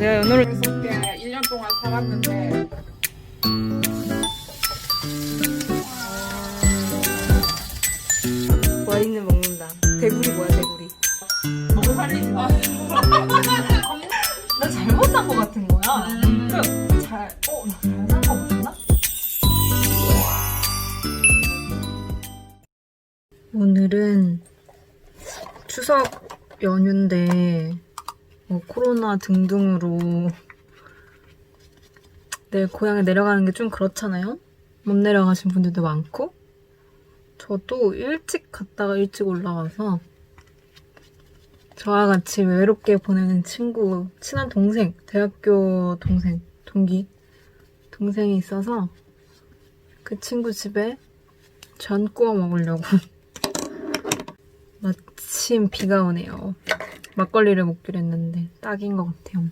내가 연어를 그래서 게 1년 동안 살았는데 와인을 먹는다. 대구리 뭐야 대구리? 살린 아, 나 잘못 산 거 같은 거야. 그 잘, 어, 나잘산 거 같나? 오늘은 추석 연휴인데 뭐 코로나 등등으로 내일 고향에 내려가는 게 좀 그렇잖아요. 못 내려가신 분들도 많고 저도 일찍 갔다가 일찍 올라와서 저와 같이 외롭게 보내는 친구, 친한 동생, 대학교 동생, 동기, 동생이 있어서 그 친구 집에 전 구워 먹으려고 마침 비가 오네요. 막걸리를 먹기로 했는데 딱인 것 같아요.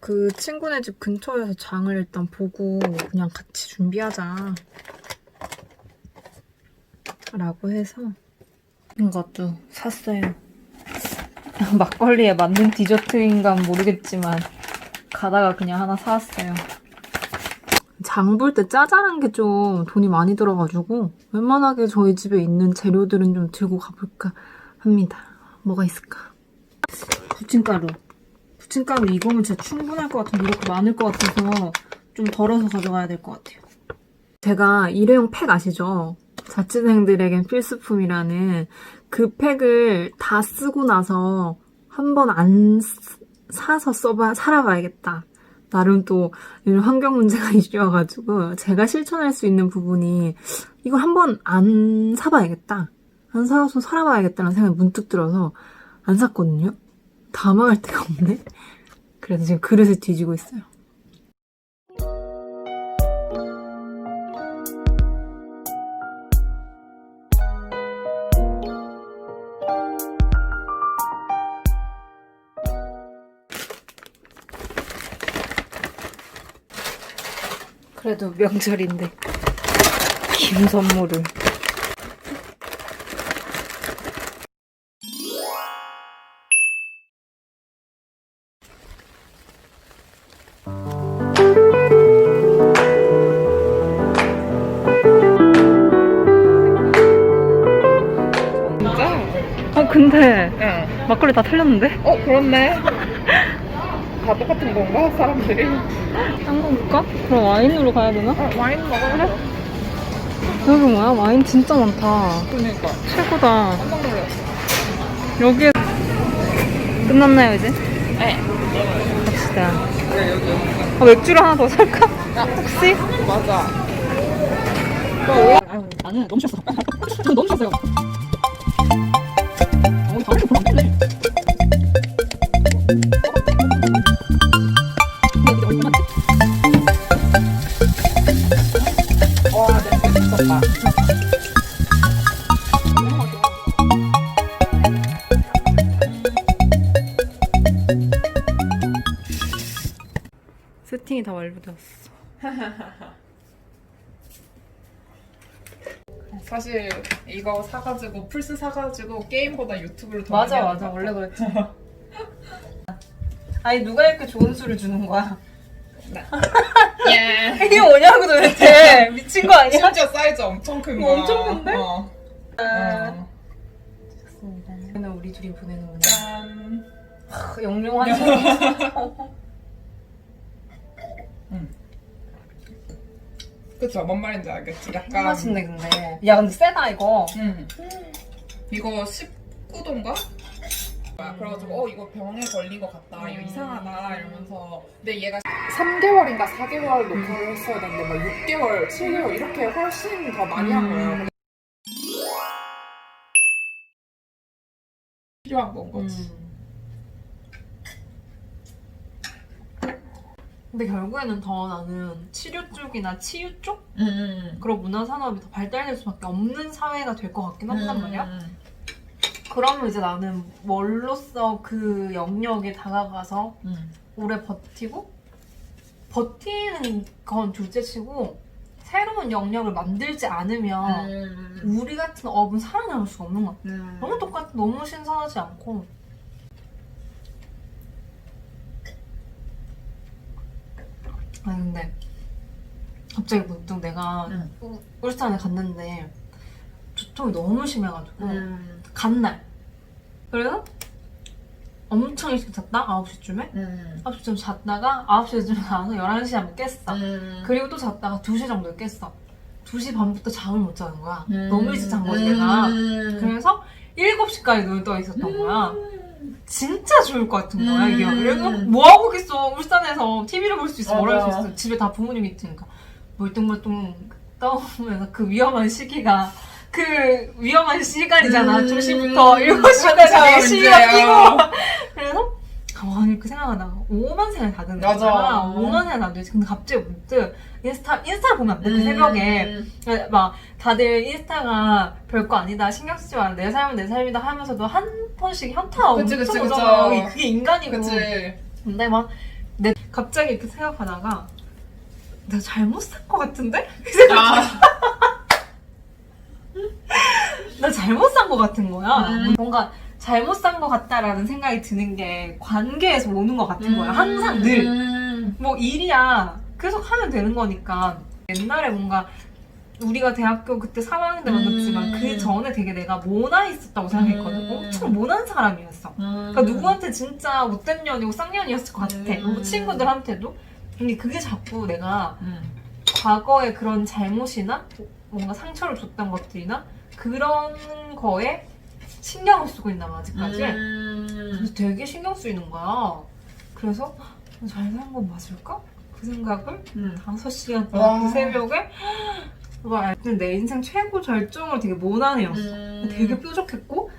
그 친구네 집 근처에서 장을 일단 보고 그냥 같이 준비하자 라고 해서 이것도 샀어요. 막걸리에 맞는 디저트인간 모르겠지만 가다가 그냥 하나 사왔어요. 장 볼 때 짜잘한 게 좀 돈이 많이 들어가지고 웬만하게 저희 집에 있는 재료들은 좀 들고 가볼까 합니다. 뭐가 있을까? 부침가루. 부침가루 이거면 진짜 충분할 것 같은데 이렇게 많을 것 같아서 좀 덜어서 가져가야 될 것 같아요. 제가 일회용 팩 아시죠? 자취생들에겐 필수품이라는 그 팩을 다 쓰고 나서 한 번 안 사서 써봐 살아봐야겠다. 나름 또 이런 환경 문제가 이슈여가지고 제가 실천할 수 있는 부분이 이걸 한번 안 사봐야겠다. 안 사서 살아봐야겠다는 생각이 문득 들어서 안 샀거든요. 담아갈 데가 없네. 그래서 지금 그릇을 뒤지고 있어요. 그래도 명절인데 김 선물을 근데 야. 막걸리 다 틀렸는데? 어 그렇네 다 똑같은 건가 사람들이? 딴거 볼까? 그럼 와인으로 가야 되나? 어 와인 먹을래? 여기 뭐야? 와인 진짜 많다 그니까 최고다 깜짝 놀랐어 여기에 끝났나요 이제? 네 갑시다 아, 맥주를 하나 더 살까? 혹시? 맞아 아유, 나는 너무 싫었어. 저는 너무 싫었어요. 세팅이 다 완료되었어. 사실 이거 사가지고 플스 사가지고 게임보다 유튜브를 더 맞아, 많이 맞아. 하는 원래 것 그랬지. 아니, 누가 이렇게 좋은 술을 주는 거야? 예. 이게 뭐냐고 도대체. 미친 거 아니야? 심지어 사이즈 엄청 큰 거야 엄청 큰데? 어. 어. 좋습니다. 오늘 우리 둘이. 짠 크, 영롱한 술이. 그쵸 뭔 말인지 알겠지 약간 짱 맛있네, 근데. 야, 근데 세다, 이거. 음. 이거 19도인가? 그래가지고 어 이거 병에 걸린 것 같다 이거 음. 이상하다 이러면서 근데 얘가 3개월인가 4개월 녹화를 했어야 되는데 막 6개월, 7개월 이렇게 훨씬 더 많이 한 거예요 음. 필요한 건 거지 음. 근데 결국에는 더 나는 치료 쪽이나 치유 쪽 음. 그런 문화 산업이 더 발달될 수밖에 없는 사회가 될 것 같긴 한단 말이야. 음. 그러면 이제 나는 뭘로써 그 영역에 다가가서 음. 오래 버티고 버티는 건 둘째치고 새로운 영역을 만들지 않으면 음. 우리 같은 업은 살아남을 수가 없는 것 같아. 음. 너무 똑같아, 너무 신선하지 않고 아니 근데 갑자기 문득 내가 응. 우- 울산에 갔는데 두통이 너무 심해가지고 음. 간 날 그래서 엄청 일찍 잤다 9시쯤에 음. 9시쯤 잤다가 9시쯤 나와서 11시에 한번 깼어 음. 그리고 또 잤다가 2시 정도에 깼어 2시 반부터 잠을 못 자는 거야 음. 너무 일찍 잔 거지 내가 음. 그래서 7시까지 눈을 떠 있었던 거야 진짜 좋을 것 같은 거야 이게 음. 그래서 뭐 하고 있겠어 울산에서 TV를 볼 수 있어 뭘할수 맞아. 있어 집에 다 부모님이 있으니까 멀뚱멀뚱 떠오면서 그 위험한 시기가 그 위험한 시간이잖아 음. 2시부터 7시까지 그쵸, 4시가 이제요. 끼고 그래서 가만히 이렇게 생각하다가 5만 생각이 다 드는 맞아. 거야 5만 생각이 안 되지 근데 갑자기 문득 인스타, 인스타를 보면 안 돼그 새벽에 음. 막 다들 인스타가 별거 아니다 신경 쓰지 마라 내 삶은 내 삶이다 하면서도 한 번씩 현타 그치, 엄청 그치, 오잖아 그쵸. 그게 인간이고 그치. 근데 막 내 갑자기 이렇게 생각하다가 내가 잘못 산것 같은데? 아. 나 잘못 산것 같은 거야 음. 뭔가 잘못 산 것 같다라는 생각이 드는 게 관계에서 오는 것 같은 거야 항상 늘 음. 뭐 일이야 계속 하면 되는 거니까 옛날에 뭔가 우리가 대학교 그때 3학년 때 만났지만 음. 그 전에 되게 내가 모나 있었다고 생각했거든 음. 엄청 모난 사람이었어 그러니까 누구한테 진짜 못된 년이고 쌍년이었을 것 같아 음. 뭐 친구들한테도 근데 그게 자꾸 내가 음. 과거에 그런 잘못이나 뭔가 상처를 줬던 것들이나 그런 거에 신경을 쓰고 있나 봐 아직까지 음. 그래서 되게 신경 쓰이는 거야. 그래서 잘 산 건 맞을까? 그 생각을 음. 5시간 와. 동안 그 새벽에 와, 내 인생 최고 절정을 되게 모난 애였어. 음. 되게 뾰족했고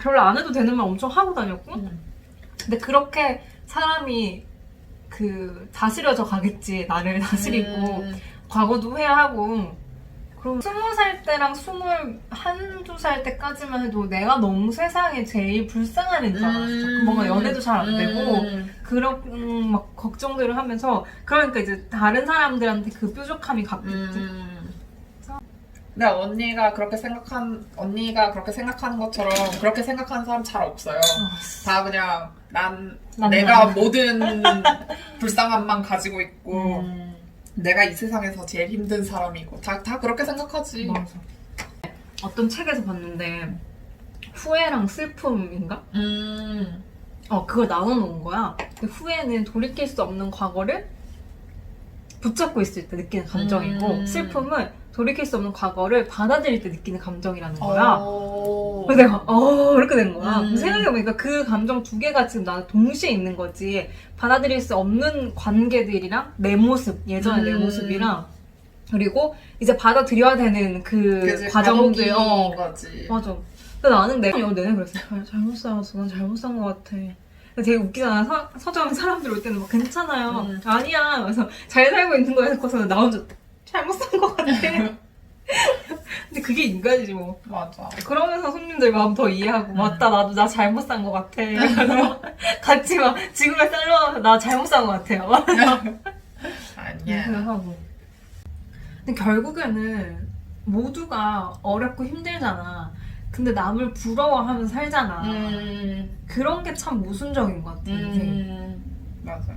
별로 안 해도 되는 말 엄청 하고 다녔고 음. 근데 그렇게 사람이 그 다스려져 가겠지 나를 다스리고 음. 과거도 후회하고 그럼 스무 살 때랑 스물 한두 살 때까지만 해도 내가 너무 세상에 제일 불쌍한 애인 줄 알았어. 음. 뭔가 연애도 잘 안 되고 음. 그런 음, 막 걱정들을 하면서 그러니까 이제 다른 사람들한테 그 뾰족함이 갔겠지. 음. 근데 언니가 그렇게 생각한 언니가 그렇게 생각하는 것처럼 그렇게 생각하는 사람 잘 없어요. 다 그냥 난난 내가 나. 모든 불쌍함만 가지고 있고 음, 내가 이 세상에서 제일 힘든 사람이고 다 다 그렇게 생각하지. 맞아. 어떤 책에서 봤는데 후회랑 슬픔인가? 음. 어 그걸 나눠 놓은 거야. 근데 후회는 돌이킬 수 없는 과거를 붙잡고 있을 때 느끼는 감정이고 음. 슬픔은 돌이킬 수 없는 과거를 받아들일 때 느끼는 감정이라는 거야. 어. 그래서 내가 어 이렇게 된 거야. 음. 생각해보니까 그 감정 두 개가 지금 나 동시에 있는 거지. 받아들일 수 없는 관계들이랑 내 모습 예전의 내 음. 모습이랑 그리고 이제 받아들여야 되는 그 그치, 과정들. 어 거지. 맞아. 근데 나는 내가 어, 내내 그랬어. 잘, 잘못 살았어. 난 잘못 산 것 같아. 근데 되게 웃기잖아. 서, 서점 사람들 올 때는 막 괜찮아요. 음. 아니야. 그래서 잘 살고 있는 거에 대해서 나 혼자 잘못 산 것 같아. 근데 그게 인간이지 뭐. 맞아. 그러면서 손님들 마음 더 이해하고 맞다 나도 나 잘못 산 것 같아. 같이 막 지금의 셀러하면서 나 잘못 산 것 같아요. 아니야. 생각하고. 근데 결국에는 모두가 어렵고 힘들잖아. 근데 남을 부러워하면서 살잖아. 음. 그런 게 참 모순적인 것 같아. 인생이. 음. 맞아.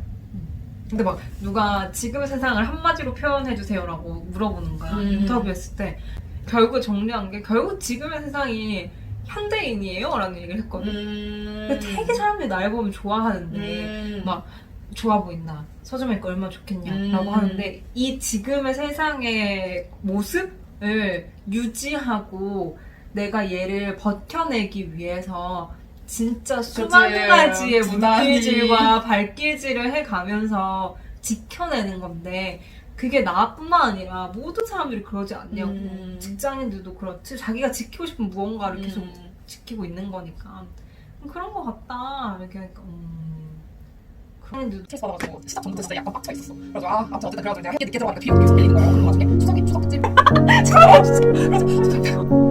근데 막 누가 지금의 세상을 한마디로 표현해 주세요라고 물어보는 거야. 음. 인터뷰했을 때. 결국 정리한 게 결국 지금의 세상이 현대인이에요? 라는 얘기를 했거든. 음. 근데 되게 사람들이 날 보면 좋아하는데 음. 막 좋아 보인다. 서점에 있고 얼마나 좋겠냐. 음. 라고 하는데 이 지금의 세상의 모습을 유지하고 내가 얘를 버텨내기 위해서 진짜 수많은 가지의. 물질질과 발길질을 해가면서 지켜내는 건데 그게 나뿐만 아니라 모든 사람들이 그러지 않냐고 음. 직장인들도 그렇지 자기가 지키고 싶은 무언가를 계속 음. 지키고 있는 거니까 그런 거 같다 이렇게 하니까 음 그런 스트레스 받아가지고 시작 전부터 진짜 약간 빡쳐 있었어. 그래서 아 아무튼 어쨌든 그래가지고 내가 늦게 들어가니까 뒤에 계속 들리는 거예요. 그런 게 수석이 수석집. 그래서